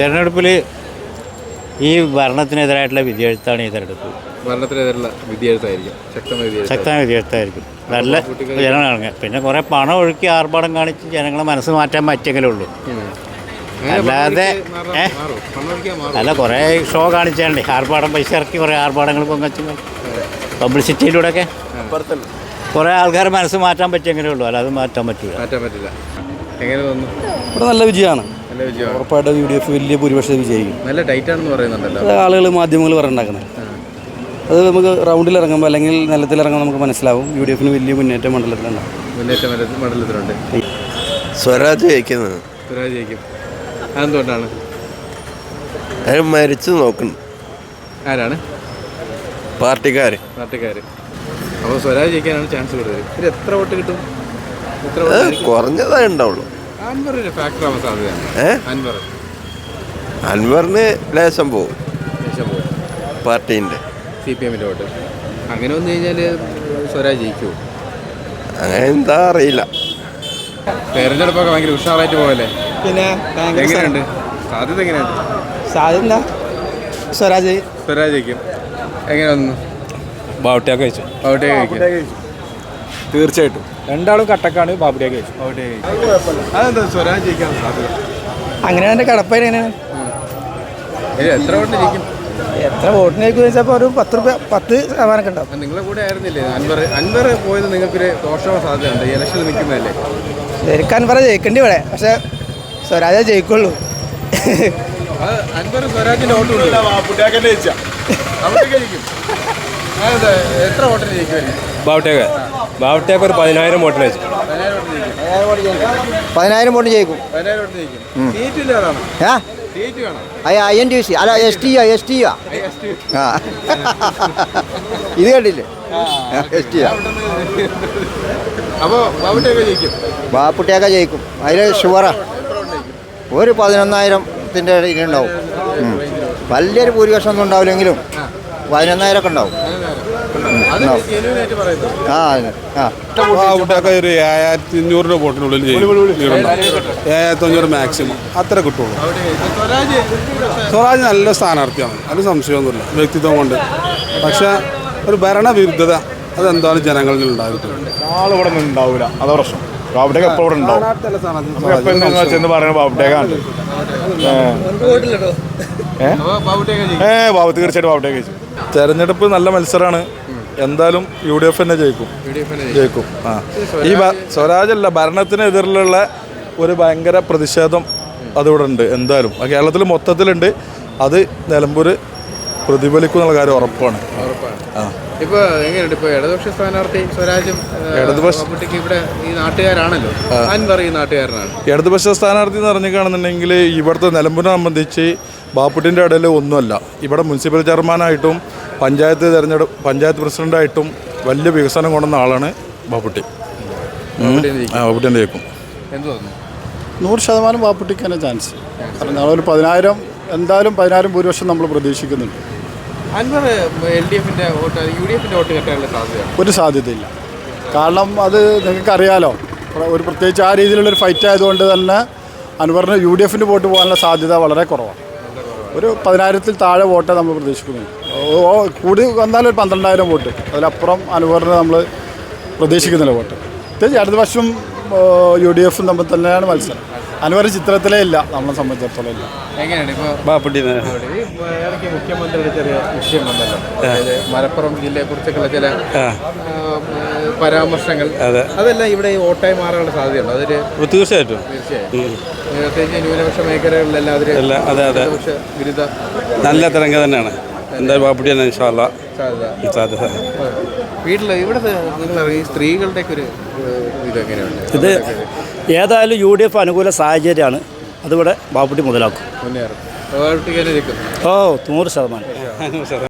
തെരഞ്ഞെടുപ്പിൽ ഈ ഭരണത്തിനെതിരായിട്ടുള്ള വിധിയെഴുത്താണ് ഈ തെരഞ്ഞെടുപ്പ്. ഭരണത്തിനെതിരുള്ള വിധിയെഴുത്തായിരിക്കും. ശക്തമായ വിധിയെഴുത്ത് ശക്തമായ വിധിയെഴുത്തായിരിക്കും. നല്ല ജനങ്ങളാണ് പിന്നെ കുറേ പണം ഒഴുക്കി ആർഭാടം കാണിച്ച് ജനങ്ങളെ മനസ്സ് മാറ്റാൻ പറ്റിയെങ്കിലേ ഉള്ളൂ. അല്ലാതെ? അല്ല കുറേ ഷോ കാണിച്ചാണ്ട് ആർഭാടം പൈസ ഇറക്കി കുറേ ആർഭാടങ്ങൾ പൊങ്ങച്ചു പബ്ലിസിറ്റിയിലൂടെയൊക്കെ കുറേ ആൾക്കാർ മനസ്സ് മാറ്റാൻ പറ്റിയെങ്കിലേ ഉള്ളൂ. അല്ലാതെ മാറ്റാൻ പറ്റില്ല മാറ്റാൻ പറ്റില്ല. എങ്ങനെ തോന്നുന്നു? ഇവിടെ നല്ല വിജയമാണ്. ഉറപ്പായിട്ടും യു ഡി എഫ് വലിയ ഭൂരിപക്ഷം വിജയിക്കും. നല്ല ടൈറ്റ് ആണെന്ന് പറയുന്നുണ്ടല്ലോ. ആളുകൾ മാധ്യമങ്ങൾ പറഞ്ഞിട്ടുണ്ടാക്കുന്നത് അത് നമുക്ക് റൗണ്ടിൽ ഇറങ്ങുമ്പോൾ അല്ലെങ്കിൽ നിലത്തിൽ ഇറങ്ങുമ്പോൾ നമുക്ക് മനസ്സിലാവും. യു ഡി എഫിന് വലിയ മുന്നേറ്റം മണ്ഡലത്തിലുണ്ടാവും മുന്നേറ്റം മണ്ഡല- മണ്ഡലത്തിലുണ്ട്. സ്വരാജ് ജയിക്കുന്നത് സ്വരാജ് ജയിക്കും. അതെന്തുകൊണ്ടാണ്? അത് മരിച്ചു നോക്കുന്നു ആരാണ്? പാർട്ടിക്കാർ പാർട്ടിക്കാർ അപ്പോൾ സ്വരാജ് ജയിക്കാനാണ് ചാൻസ് കൂടുതൽ. ഇത് എത്ര വോട്ട് കിട്ടും? കുറഞ്ഞതേ ഉണ്ടാവുള്ളൂ. അൻവറിന് ലേശം പോവും. പാർട്ടീന്റെ. സി പി എമ്മിന്റെ വോട്ട്. അങ്ങനെ വന്നു കഴിഞ്ഞാൽ സ്വരാജ് ജയിക്കുമോ അങ്ങനെ എന്താ അറിയില്ല. തെരഞ്ഞെടുപ്പൊക്കെ ഭയങ്കര ഉഷാറായിട്ട് പോകല്ലേ പിന്നെ എങ്ങനെയുണ്ട്? സാധ്യത എങ്ങനെയുണ്ട്? സാധ്യത സ്വരാജ്. സ്വരാജ് ജയിക്കും. എങ്ങനെ വന്നു? ബാവട്ടിയാക്ക് കഴിച്ചു. ഔട്ടേ ജയിക്കും തീർച്ചയായിട്ടും. രണ്ടാളും കട്ടക്കാണ് ബാബുട്ടിയാക്ക് കഴിച്ചു അതെന്താ സ്വരാജ് ജയിക്കാൻ സാധ്യത? അങ്ങനെയാണ് എന്റെ കടപ്പേര് എങ്ങനെയാണ്? എത്ര വോട്ട് ജയിക്കും? എത്ര വോട്ടിനേക്ക് വെച്ചപ്പോൾ ഒരു പത്ത് റുപ്യ പത്ത് ശതമാനമൊക്കെ ഉണ്ടാവും. നിങ്ങളെ കൂടെ ആയിരുന്നില്ലേ? അൻവർ അൻവർ പോയത് നിങ്ങൾക്കൊരു ദോഷമോ സാധ്യതയുണ്ട്? ഇലക്ഷനിൽ നിൽക്കുന്നതല്ലേ? ശരിക്കാൻ പറ ജയിക്കേണ്ടി ഇവിടെ പക്ഷേ സ്വരാജ ജയിക്കുള്ളൂ. അൻവർ സ്വരാജിന്റെ വോട്ട് അവിടെ ജയിക്കും. എത്ര വോട്ടിന് ജയിക്കുമായിരിക്കും ബാവട്ടിയാക്ക് ബാവട്ടിയാക്ക് ഒരു പതിനായിരം വോട്ടിന് വെച്ചു പതിനായിരം വോട്ട് ജയിക്കും. ഐ എൻ ടി സി അല്ല എസ് ടി എസ് ടി ആ ഇത് കണ്ടില്ലേ? എസ് ടി ബാപ്പുട്ടിയൊക്കെ ജയിക്കും. അതിൽ ഷുവറാ. ഒരു പതിനൊന്നായിരത്തിന്റെ ഇടയിലുണ്ടാവും. വലിയൊരു ഭൂരിപക്ഷം ഒന്നും ഉണ്ടാവില്ലെങ്കിലും പതിനൊന്നായിരം ഒക്കെ ഉണ്ടാവും. ആ ആ. കുട്ടിയൊക്കെ ഒരു ഏഴായിരത്തി അഞ്ഞൂറ് രൂപ ബോട്ടിനുള്ളിൽ ഏഴായിരത്തി അഞ്ഞൂറ് മാക്സിമം അത്ര കിട്ടുള്ളൂ. സ്വരാജ് നല്ല സ്ഥാനാർത്ഥിയാണ്. അതിന് സംശയമൊന്നുമില്ല. വ്യക്തിത്വം കൊണ്ട്. പക്ഷേ ഒരു ഭരണവിരുദ്ധത അതെന്താണ് ജനങ്ങളിൽ ഉണ്ടായിട്ടുണ്ട് ആളിവിടെ ഉണ്ടാവില്ല അതാ പ്രശ്നം. എപ്പോൾ ഇവിടെ ഉണ്ടാവും. ചെന്ന് ഏ. ബാബു തീർച്ചയായിട്ടും തെരഞ്ഞെടുപ്പ് നല്ല മത്സരമാണ്. എന്തായാലും യു ഡി എഫ് തന്നെ ജയിക്കും. ജയിക്കും ആ. ഈ സ്വരാജല്ല ഭരണത്തിനെതിരിലുള്ള ഒരു ഭയങ്കര പ്രതിഷേധം അതിവിടെ ഉണ്ട് എന്തായാലും. കേരളത്തിൽ മൊത്തത്തിലുണ്ട്. അത് നിലമ്പൂർ പ്രതിഫലിക്കും എന്നുള്ള കാര്യം ഉറപ്പാണ്. ആ. എങ്ങനെയുണ്ട്? ഇടതുപക്ഷ സ്ഥാനാർത്ഥി സ്വരാജും ഇടതുപക്ഷ- ഇവിടെ ഈ നാട്ടുകാരാണല്ലോ. അൻവർ ഈ നാട്ടുകാരനാണ്. ഇടതുപക്ഷ സ്ഥാനാർത്ഥി എന്ന് പറഞ്ഞു കാണുന്നുണ്ടെങ്കിൽ ഇവിടുത്തെ നിലമ്പൂരിനെ സംബന്ധിച്ച് ബാപ്പുട്ടിന്റെ ഇടയിൽ ഒന്നുമല്ല. ഇവിടെ മുനിസിപ്പൽ ചെയർമാനായിട്ടും പഞ്ചായത്ത് തെരഞ്ഞെടുപ്പ് പഞ്ചായത്ത് പ്രസിഡന്റായിട്ടും വലിയ വികസനം കൊണ്ടുവന്ന ആളാണ് ബാപ്പുട്ടി. ആ ബാപ്പുട്ടിന്റെ ജയിക്കും നൂറ് ശതമാനം ബാപ്പുട്ടിക്ക് തന്നെ ചാൻസ്. കാരണം ഒരു പതിനായിരം എന്തായാലും പതിനായിരം ഭൂരിപക്ഷം നമ്മൾ പ്രതീക്ഷിക്കുന്നുണ്ട്. ഒരു സാധ്യതയില്ല. കാരണം അത് നിങ്ങൾക്കറിയാലോ. അറിയാലോ ഒരു പ്രത്യേകിച്ച് ആ രീതിയിലുള്ള ഒരു ഫൈറ്റ് ആയതുകൊണ്ട് തന്നെ അൻവറിന് യു ഡി എഫിന്റെ വോട്ട് പോകാനുള്ള സാധ്യത വളരെ കുറവാണ്. ഒരു പതിനായിരത്തിൽ താഴെ വോട്ടേ നമ്മൾ പ്രതീക്ഷിക്കുന്നുണ്ട് കൂടി വന്നാലും ഒരു പന്ത്രണ്ടായിരം വോട്ട്. അതിലപ്പുറം അൻവറിന് നമ്മൾ പ്രതീക്ഷിക്കുന്നില്ല വോട്ട്. പ്രത്യേകിച്ച് അടുത്ത വർഷം യു ഡി എഫും തമ്മിൽ തന്നെയാണ് മത്സരം. അൻവർ ചിത്രത്തിലേ ഇല്ല നമ്മളെ സംബന്ധിച്ചിടത്തോളം ഇല്ല. ഇടയ്ക്ക് മുഖ്യമന്ത്രിയുടെ ചെറിയ വിഷയം വന്നല്ലോ അതായത് മലപ്പുറം ജില്ലയെ കുറിച്ചൊക്കെയുള്ള ചില ആ, പരാമർശങ്ങൾ. അതെല്ലാം ഇവിടെ ഓട്ടായി വോട്ടായി മാറാനുള്ള സാധ്യതയുണ്ട്? അതൊരു തീർച്ചയായിട്ടും. തീർച്ചയായിട്ടും ന്യൂനപക്ഷ മേഖലകളിലെല്ലാം അതൊരു നല്ല തരംഗം തന്നെയാണ്. എന്തായാലും ബാപ്പുട്ടി തന്നെ ഇൻഷാല്ല സാധ്യത വീട്ടിൽ ഇവിടുത്തെ നിങ്ങൾ ഈ സ്ത്രീകളുടെയൊക്കെ ഒരു ഏഹ്, ഇത് ഏതായാലും യു ഡി എഫ് അനുകൂല സാഹചര്യമാണ്. അതിവിടെ ബാപ്പുട്ടി മുതലാക്കും. മുന്നേറും. ഓ നൂറ് ശതമാനം.